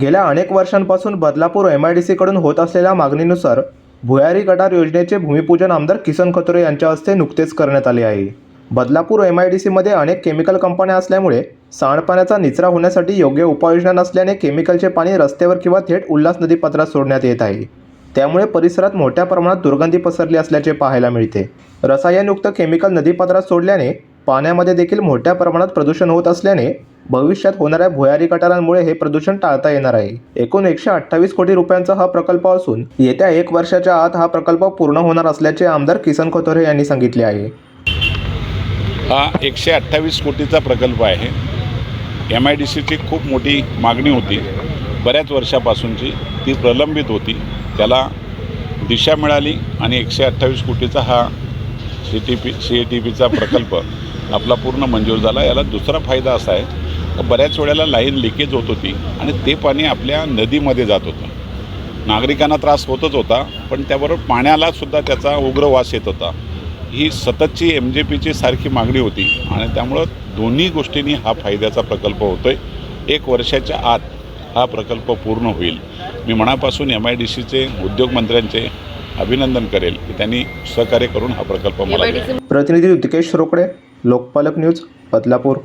गेल्या अनेक वर्षांपासून बदलापूर एम आय डी सीकडून होत असलेल्या मागणीनुसार भुयारी गटार योजनेचे भूमिपूजन आमदार किसन खतुरे यांच्या हस्ते नुकतेच करण्यात आले आहे. बदलापूर एम आय डी सीमध्ये अनेक केमिकल कंपन्या असल्यामुळे सांडपाण्याचा निचरा होण्यासाठी योग्य उपाययोजना नसल्याने केमिकलचे पाणी रस्त्यावर किंवा थेट उल्हास नदीपात्रात सोडण्यात येत आहे. त्यामुळे परिसरात मोठ्या प्रमाणात दुर्गंधी पसरली असल्याचे पाहायला मिळते. रसायनयुक्त केमिकल नदीपात्रात सोडल्याने पाण्यामध्ये देखील मोठ्या प्रमाणात प्रदूषण होत असल्याने भविष्यात होणाऱ्या भुयारी गटारांमुळे हे प्रदूषण टाळता येणार आहे. एकूण एकशे अठ्ठावीस कोटी रुपयांचा हा प्रकल्प असून येत्या एक वर्षाच्या आत हा प्रकल्प पूर्ण होणार असल्याचे आमदार किसन खोतोरे यांनी सांगितले आहे. हा एकशे अठ्ठावीस कोटीचा प्रकल्प आहे. एम आय डी सीची खूप मोठी मागणी होती. बऱ्याच वर्षापासूनची ती प्रलंबित होती. त्याला दिशा मिळाली आणि एकशे अठ्ठावीस कोटीचा हा C T P C A T पीचा प्रकल्प आपला पूर्ण मंजूर झाला. याला दुसरा फायदा असा आहे बऱ्याच वेळेला लाईन लिकेज होत होती आणि ते पाणी आपल्या नदीमध्ये जात होतं. नागरिकांना त्रास होतच होता पण त्याबरोबर पाण्याला सुद्धा त्याचा उग्र वास येत होता. ही सततची एम जे पीची सारखी मागणी होती आणि त्यामुळं दोन्ही गोष्टींनी हा फायद्याचा प्रकल्प होतो आहे एक वर्षाच्या आत हा प्रकल्प पूर्ण होईल. मी मनापासून एम आय डी सीचे उद्योगमंत्र्यांचे अभिनंदन करेल की त्यांनी सहकार्य करून हा प्रकल्प मला प्रतिनिधी ऋतिकेश रोकडे लोकपालक न्यूज बदलापूर.